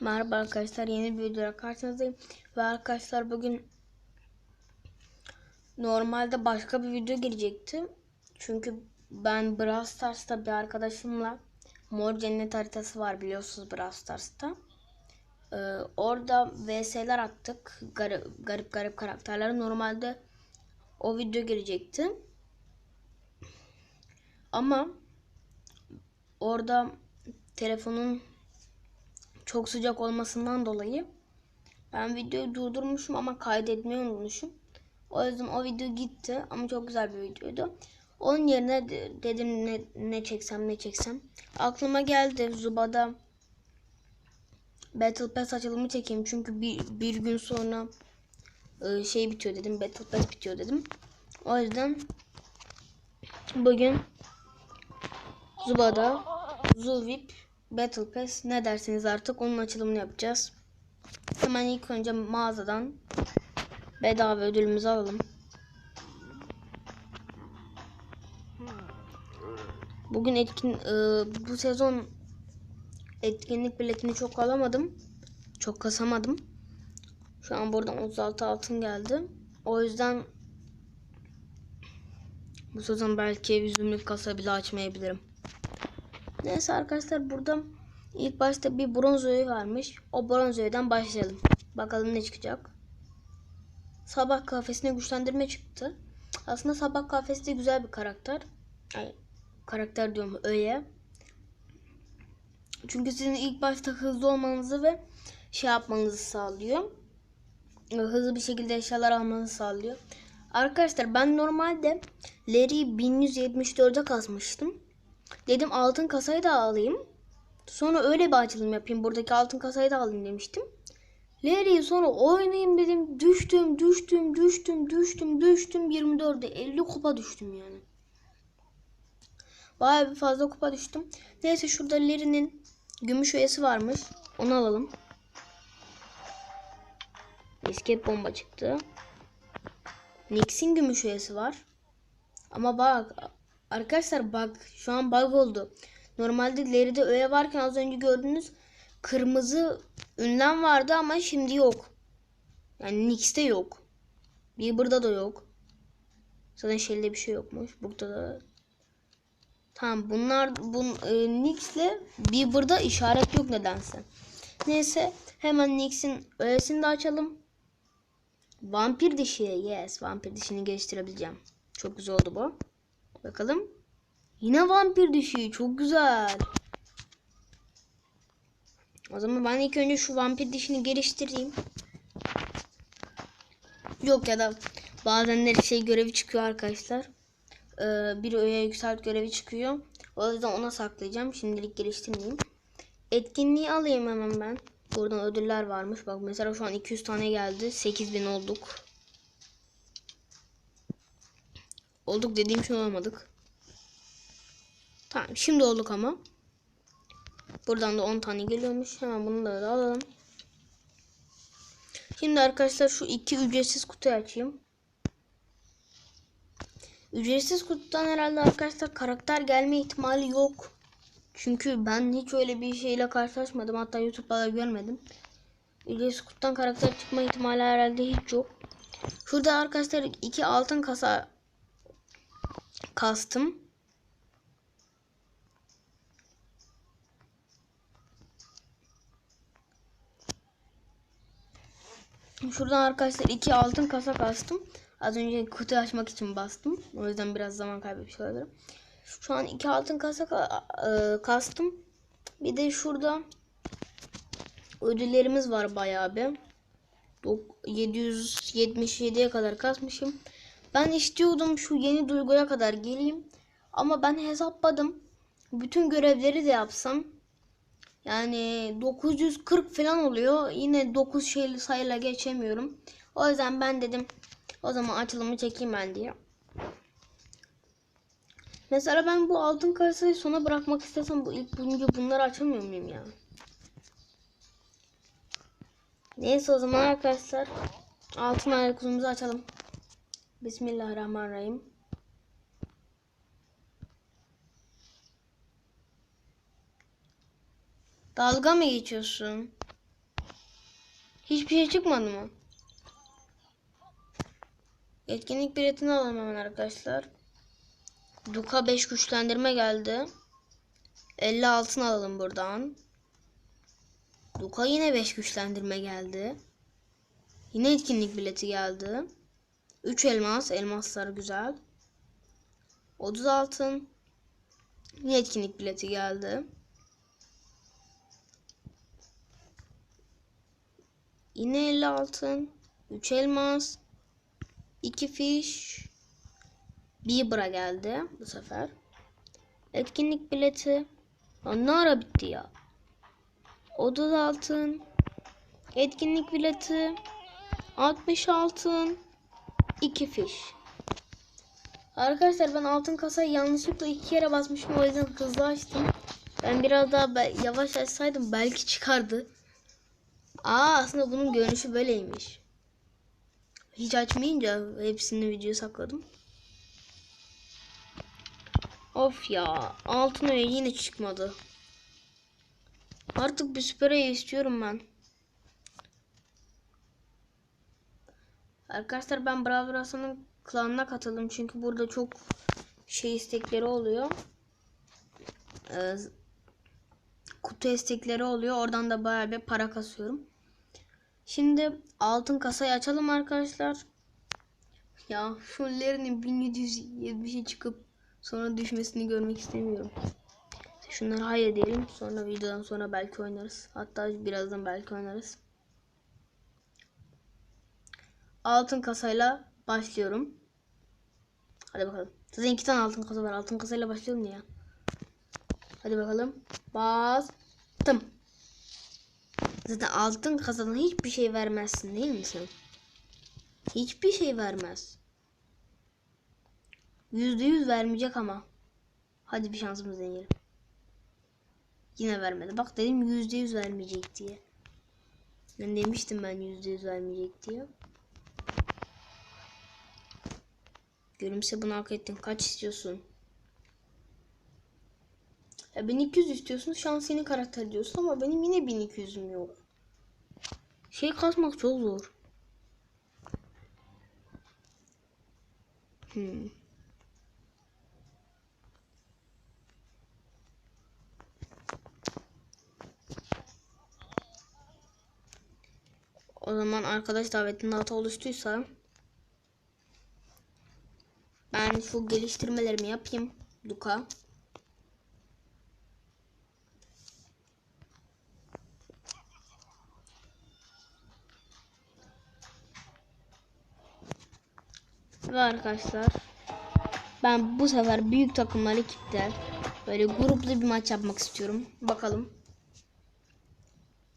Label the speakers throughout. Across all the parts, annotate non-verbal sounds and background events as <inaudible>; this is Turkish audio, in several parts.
Speaker 1: Merhaba arkadaşlar yeni bir videoda karşınızdayım. Ve arkadaşlar bugün normalde başka bir video gelecekti. Çünkü ben Brawl Stars'ta bir arkadaşımla Mor Cennet haritası var biliyorsunuz Brawl Stars'ta. Ee, orada VS'ler attık. Garip garip, garip karakterler. Normalde o video gelecekti. Ama orada telefonun çok sıcak olmasından dolayı ben videoyu durdurmuşum ama kaydetmeyi unutmuşum. O yüzden o video gitti ama çok güzel bir videoydu. Onun yerine de- dedim ne, ne çeksem ne çeksem. Aklıma geldi Zuba'da Battle Pass açılımı çekeyim. Çünkü bir, bir gün sonra e, şey bitiyor dedim. Battle Pass bitiyor dedim. O yüzden bugün Zuba'da Zuvip Battle Pass ne derseniz artık onun açılımını yapacağız. Hemen ilk önce mağazadan bedava ödülümüzü alalım. Bugün etkin e, bu sezon etkinlik biletini çok alamadım. Çok kasamadım. Şu an buradan 36 altın geldi. O yüzden bu sezon belki yüzümlük kasa bile açmayabilirim. Neyse arkadaşlar burada ilk başta bir bronz öğe varmış. O bronz öğeden başlayalım. Bakalım ne çıkacak. Sabah kafesine güçlendirme çıktı. Aslında sabah kafesi de güzel bir karakter. Ay, karakter diyorum öğe. Çünkü sizin ilk başta hızlı olmanızı ve şey yapmanızı sağlıyor. Hızlı bir şekilde eşyalar almanızı sağlıyor. Arkadaşlar ben normalde Larry'i 1174'e kasmıştım. Dedim altın kasayı da alayım. Sonra öyle bir açılım yapayım. Buradaki altın kasayı da alayım demiştim. Larry'i sonra oynayayım dedim. Düştüm, düştüm, düştüm, düştüm, düştüm. 24'e 50 kupa düştüm yani. Bayağı bir fazla kupa düştüm. Neyse şurada Larry'nin gümüş üyesi varmış. Onu alalım. Escape bomba çıktı. Nix'in gümüş üyesi var. Ama bak arkadaşlar bak şu an bug oldu. Normalde Larry'de öğe varken az önce gördüğünüz kırmızı ünlem vardı ama şimdi yok. Yani Nix'te yok. Bieber'da da yok. Zaten Shelly'de bir şey yokmuş. Burada da Tamam bunlar bun e, Nix'le Bieber'da işaret yok nedense. Neyse hemen Nix'in öğesini de açalım. Vampir dişi. Yes, vampir dişini geliştirebileceğim. Çok güzel oldu bu. Bakalım. Yine vampir dişi. Çok güzel. O zaman ben ilk önce şu vampir dişini geliştireyim. Yok ya da bazenleri şey görevi çıkıyor arkadaşlar. Ee, bir öğe yükselt görevi çıkıyor. O yüzden ona saklayacağım. Şimdilik geliştirmeyeyim. Etkinliği alayım hemen ben. Buradan ödüller varmış. Bak mesela şu an 200 tane geldi. 8000 olduk. Olduk dediğim şey olmadık. Tamam şimdi olduk ama. Buradan da 10 tane geliyormuş. Hemen bunu da alalım. Şimdi arkadaşlar şu iki ücretsiz kutuyu açayım. Ücretsiz kutudan herhalde arkadaşlar karakter gelme ihtimali yok. Çünkü ben hiç öyle bir şeyle karşılaşmadım. Hatta YouTube'da da görmedim. Ücretsiz kutudan karakter çıkma ihtimali herhalde hiç yok. Şurada arkadaşlar iki altın kasa kastım. Şuradan arkadaşlar iki altın kasa kastım. Az önce kutu açmak için bastım. O yüzden biraz zaman kaybetmiş olabilirim. Şu an iki altın kasa ka- e, kastım. Bir de şurada ödüllerimiz var bayağı bir. Dok- 777'ye kadar kasmışım. Ben istiyordum şu yeni duyguya kadar geleyim. Ama ben hesapladım. Bütün görevleri de yapsam. Yani 940 falan oluyor. Yine 9 şeyli sayıyla geçemiyorum. O yüzden ben dedim o zaman açılımı çekeyim ben diye. Mesela ben bu altın kasayı sona bırakmak istesem bu ilk bunca bunları açamıyor muyum ya? Neyse o zaman arkadaşlar altın ayak açalım. Bismillahirrahmanirrahim. Dalga mı geçiyorsun? Hiçbir şey çıkmadı mı? Etkinlik biletini alalım hemen arkadaşlar. Duka 5 güçlendirme geldi. 50 altın alalım buradan. Duka yine 5 güçlendirme geldi. Yine etkinlik bileti geldi. 3 elmas. Elmaslar güzel. 30 altın. Yine etkinlik bileti geldi. Yine 50 altın. 3 elmas. 2 fiş. Bir bra geldi bu sefer. Etkinlik bileti. Ne ara bitti ya? 30 altın. Etkinlik bileti. 60 altın. 2 fiş. Arkadaşlar ben altın kasayı yanlışlıkla iki kere basmışım o yüzden hızlı açtım. Ben biraz daha yavaş açsaydım belki çıkardı. Aa aslında bunun görünüşü böyleymiş. Hiç açmayınca hepsini video sakladım. Of ya altın öyle yine çıkmadı. Artık bir süper istiyorum ben. Arkadaşlar ben Stars'ın klanına katıldım çünkü burada çok şey istekleri oluyor. Ee, kutu istekleri oluyor. Oradan da bayağı bir para kasıyorum. Şimdi altın kasayı açalım arkadaşlar. Ya şunların 1770'e çıkıp sonra düşmesini görmek istemiyorum. Şunları hayır diyelim. Sonra videodan sonra belki oynarız. Hatta birazdan belki oynarız. Altın kasayla başlıyorum. Hadi bakalım. Zaten iki tane altın kasa var. Altın kasayla başlıyorum ya. Hadi bakalım. Bastım. Zaten altın kasadan hiçbir şey vermezsin değil mi sen? Hiçbir şey vermez. Yüzde yüz vermeyecek ama. Hadi bir şansımız deneyelim. Yine vermedi. Bak dedim yüzde yüz vermeyecek diye. Ben demiştim ben yüzde yüz vermeyecek diye. Gülümse bunu hak ettin. Kaç istiyorsun? Ya 1200 istiyorsun. Şans senin karakter diyorsun ama benim yine 1200'üm yok. Şey kasmak çok zor. Hmm. O zaman arkadaş davetinde hata oluştuysa ben şu geliştirmelerimi yapayım. Luka. Ve arkadaşlar ben bu sefer büyük takımlar ekipte böyle gruplu bir maç yapmak istiyorum. Bakalım.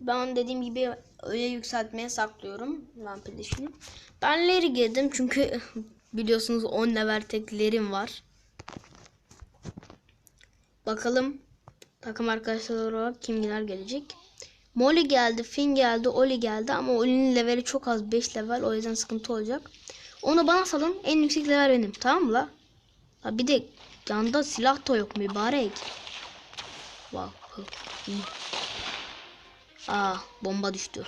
Speaker 1: Ben dediğim gibi öyle yükseltmeye saklıyorum dişini. Ben Larry girdim çünkü biliyorsunuz 10 level teklerim var. Bakalım takım arkadaşlar olarak kimler gelecek. Molly geldi, Finn geldi, Oli geldi ama Oli'nin leveli çok az 5 level o yüzden sıkıntı olacak. Onu bana salın en yüksek level benim tamam mı la? Ha bir de yanda silah da yok mübarek. Wow. Aa bomba düştü.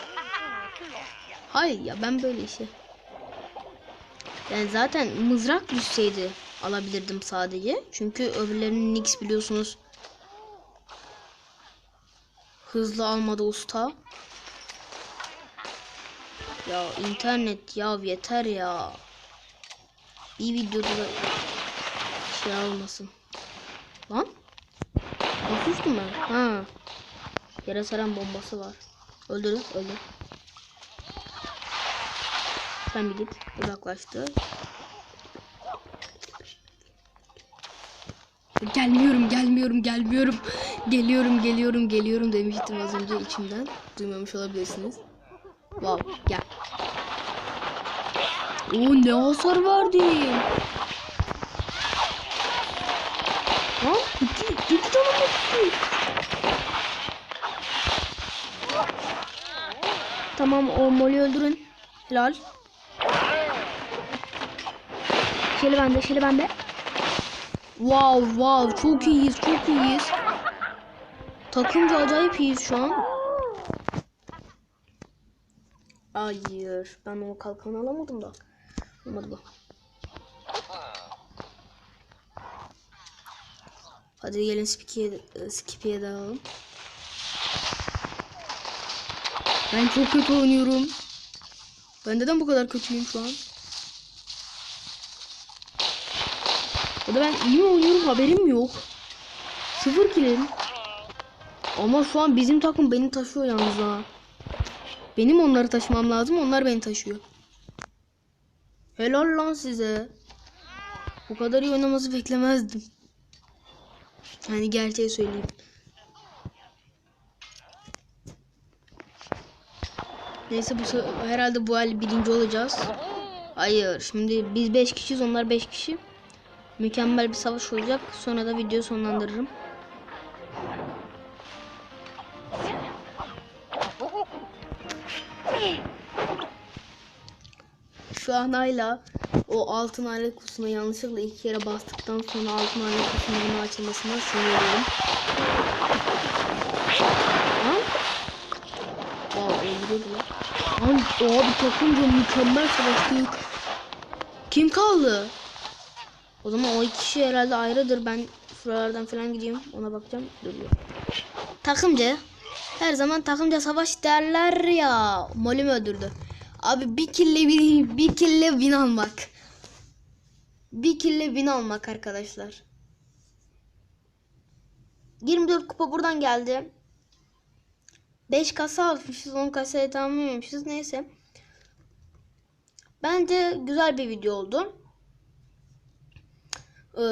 Speaker 1: Hayır ya ben böyle işe. Yani zaten mızrak düşseydi alabilirdim sadece. Çünkü öbürlerinin Nix biliyorsunuz. Hızlı almadı usta. Ya internet ya yeter ya. Bir videoda da şey almasın. Lan? Nasıl ben? Ha. Yere saran bombası var. Öldürdü, öldü. Sen bir git. Uzaklaştı. Gelmiyorum, gelmiyorum, gelmiyorum. Geliyorum, geliyorum, geliyorum demiştim az önce içimden. Duymamış olabilirsiniz. Wow, gel. Oo ne hasar verdi. Ha? İki, iki tane mi? Tamam o moli öldürün. Helal. Şeli bende, şeli bende. Wow, wow, çok iyiyiz, çok iyiyiz. Takımca acayip iyiyiz şu an. Hayır. Ben o kalkanı alamadım da. Olmadı bu. Hadi gelin Skippy'ye Skippy'ye dağılalım. Ben çok kötü oynuyorum. Ben neden bu kadar kötüyüm şu an? Ya da ben iyi mi oynuyorum haberim yok. Sıfır kilim. Ama şu an bizim takım beni taşıyor yalnız ha. Benim onları taşımam lazım. Onlar beni taşıyor. Helal lan size. Bu kadar iyi oynaması beklemezdim. Yani gerçeği söyleyeyim. Neyse bu herhalde bu el birinci olacağız. Hayır. Şimdi biz 5 kişiyiz. Onlar 5 kişi. Mükemmel bir savaş olacak. Sonra da video sonlandırırım. Şu an hala o altın alet kutusuna yanlışlıkla iki kere bastıktan sonra altın alet kutusunun açılmasına sinirliyim. Aa öldürüyordu lan. Lan abi takımca mükemmel savaştık. Kim kaldı? O zaman o iki kişi herhalde ayrıdır. Ben şuralardan falan gideyim. Ona bakacağım. Duruyor. Takımca. Her zaman takımca savaş derler ya. Molly mi öldürdü? Abi bir kille bir, bir kille win almak. Bir kille win almak arkadaşlar. 24 kupa buradan geldi. 5 kasa almışız. 10 kasayı tamamlamışız. Neyse. Bence güzel bir video oldu. Ee,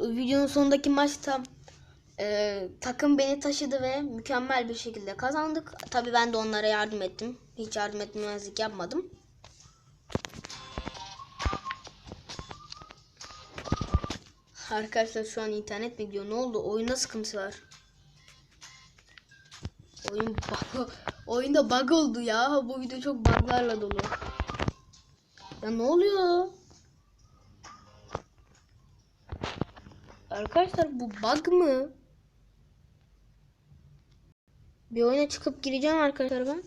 Speaker 1: videonun sonundaki maçta e, takım beni taşıdı ve mükemmel bir şekilde kazandık. Tabii ben de onlara yardım ettim. Hiç yardım etmemezlik yapmadım. Arkadaşlar şu an internet mi gidiyor? Ne oldu? Oyunda sıkıntı var. Oyun <laughs> oyunda bug oldu ya. Bu video çok buglarla dolu. Ya ne oluyor? Arkadaşlar bu bug mı? Bir oyuna çıkıp gireceğim arkadaşlar ben.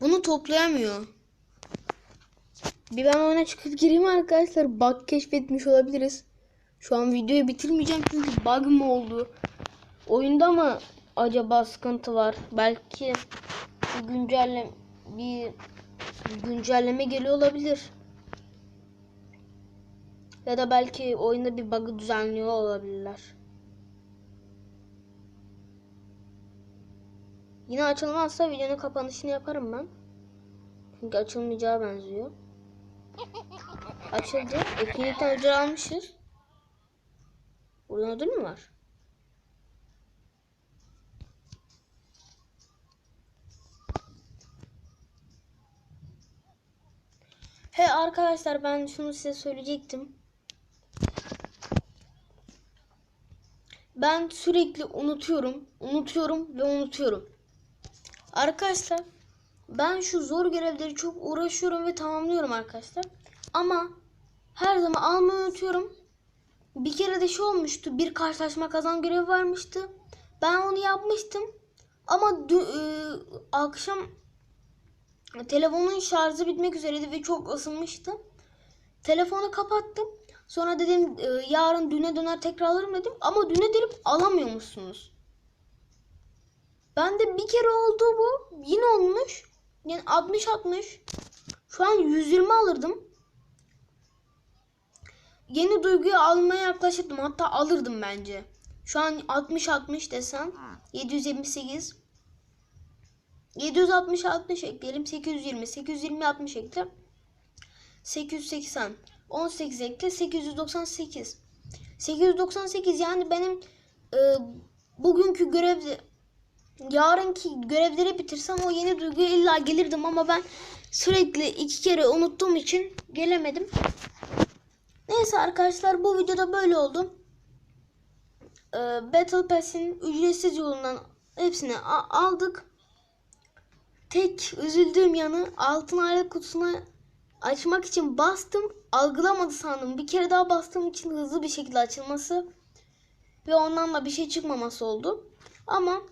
Speaker 1: Bunu toplayamıyor. Bir ben oyuna çıkıp gireyim arkadaşlar. Bug keşfetmiş olabiliriz. Şu an videoyu bitirmeyeceğim çünkü bug mı oldu? Oyunda mı acaba sıkıntı var? Belki güncelleme bir güncelleme geliyor olabilir. Ya da belki oyunda bir bug'ı düzenliyor olabilirler. Yine açılmazsa videonun kapanışını yaparım ben. Çünkü açılmayacağı benziyor. Açıldı. Etkinlikten ödül almışız. Buradan ödül mü var? He arkadaşlar ben şunu size söyleyecektim. Ben sürekli unutuyorum, unutuyorum ve unutuyorum. Arkadaşlar ben şu zor görevleri çok uğraşıyorum ve tamamlıyorum arkadaşlar. Ama her zaman almayı unutuyorum. Bir kere de şey olmuştu. Bir karşılaşma kazan görevi varmıştı. Ben onu yapmıştım. Ama e, akşam telefonun şarjı bitmek üzereydi ve çok ısınmıştı. Telefonu kapattım. Sonra dedim e, yarın düne döner tekrar alırım dedim. Ama düne dönüp alamıyormuşsunuz. Ben de bir kere oldu bu. Yine olmuş. Yani 60-60. Şu an 120 alırdım. Yeni duyguyu almaya yaklaşırdım. Hatta alırdım bence. Şu an 60-60 desem. 778. 760 60 ekleyelim. 820. 820 60 ekle. 880. 18 ekle. 898. 898 yani benim e, bugünkü görevde yarınki görevleri bitirsem o yeni duyguya illa gelirdim ama ben sürekli iki kere unuttuğum için gelemedim. Neyse arkadaşlar bu videoda böyle oldu. Ee, Battle Pass'in ücretsiz yolundan hepsini aldık. Tek üzüldüğüm yanı altın alet kutusuna açmak için bastım. Algılamadı sandım. Bir kere daha bastığım için hızlı bir şekilde açılması ve ondan da bir şey çıkmaması oldu. Ama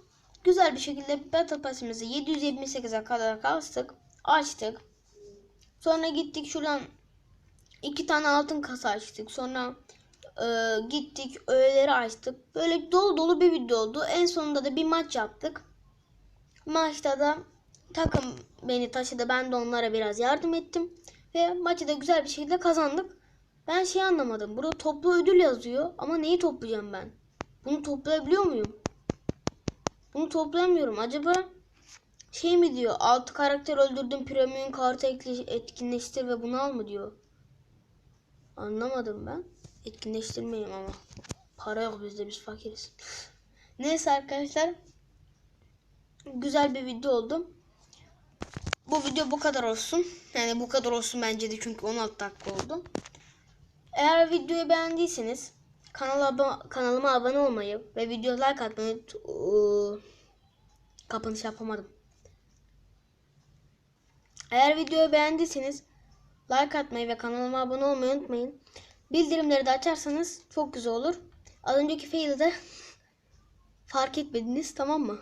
Speaker 1: güzel bir şekilde Battle Pass'imizi 778'e kadar kastık. Açtık. Sonra gittik şuradan iki tane altın kasa açtık. Sonra e, gittik öğeleri açtık. Böyle dolu dolu bir video oldu. En sonunda da bir maç yaptık. Maçta da takım beni taşıdı. Ben de onlara biraz yardım ettim. Ve maçı da güzel bir şekilde kazandık. Ben şey anlamadım. Burada toplu ödül yazıyor. Ama neyi toplayacağım ben? Bunu toplayabiliyor muyum? Bunu toplayamıyorum. Acaba şey mi diyor? 6 karakter öldürdüm premium kartı etkinleştir ve bunu al mı diyor. Anlamadım ben. Etkinleştirmeyeyim ama. Para yok bizde biz fakiriz. <laughs> Neyse arkadaşlar. Güzel bir video oldu. Bu video bu kadar olsun. Yani bu kadar olsun bence de çünkü 16 dakika oldu. Eğer videoyu beğendiyseniz kanala kanalıma abone olmayı ve video like atmayı Iıı, kapanış yapamadım. Eğer videoyu beğendiyseniz like atmayı ve kanalıma abone olmayı unutmayın. Bildirimleri de açarsanız çok güzel olur. Az önceki fail'i de <laughs> fark etmediniz tamam mı?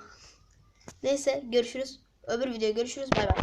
Speaker 1: Neyse görüşürüz. Öbür videoda görüşürüz. Bay bay.